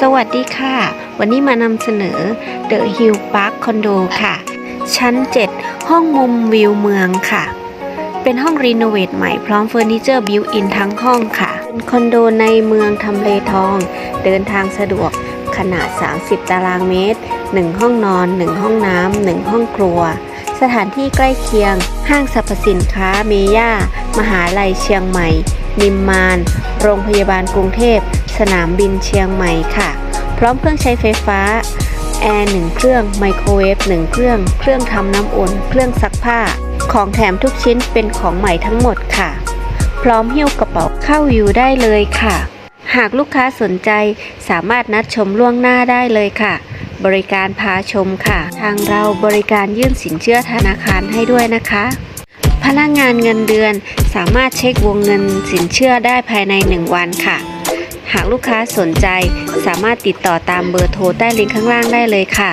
สวัสดีค่ะ วันนี้มานำเสนอ The Hill Park Condo ค่ะ ชั้น 7 ห้องมุมวิวเมืองค่ะ เป็นห้องรีโนเวทใหม่พร้อมเฟอร์นิเจอร์บิวอินทั้งห้องค่ะ เป็นคอนโดในเมืองทำเลทอง เดินทางสะดวกขนาด 30 ตารางเมตร 1 ห้องนอน 1 ห้องน้ำ 1 ห้องครัว สถานที่ใกล้เคียง ห้างสรรพสินค้าเมย่า มหาลัยเชียงใหม่ นิมมาน โรงพยาบาลกรุงเทพ สนามบินเชียงใหม่ค่ะ พร้อมเครื่องใช้ไฟฟ้า แอร์หนึ่งเครื่อง ไมโครเวฟหนึ่งเครื่อง เครื่องทำน้ำอุ่น เครื่องซักผ้า ของแถมทุกชิ้นเป็นของใหม่ทั้งหมดค่ะ พร้อมหิ้วกระเป๋าเข้าอยู่ได้เลยค่ะ หากลูกค้าสนใจสามารถนัดชมล่วงหน้าได้เลยค่ะ บริการพาชมค่ะ ทางเราบริการยื่นสินเชื่อธนาคารให้ด้วยนะคะพนักงานเงินเดือนสามารถเช็ควงเงินสินเชื่อได้ภายใน 1 วันค่ะ หากลูกค้าสนใจสามารถติดต่อตามเบอร์โทรใต้ลิงก์ข้างล่างได้เลยค่ะ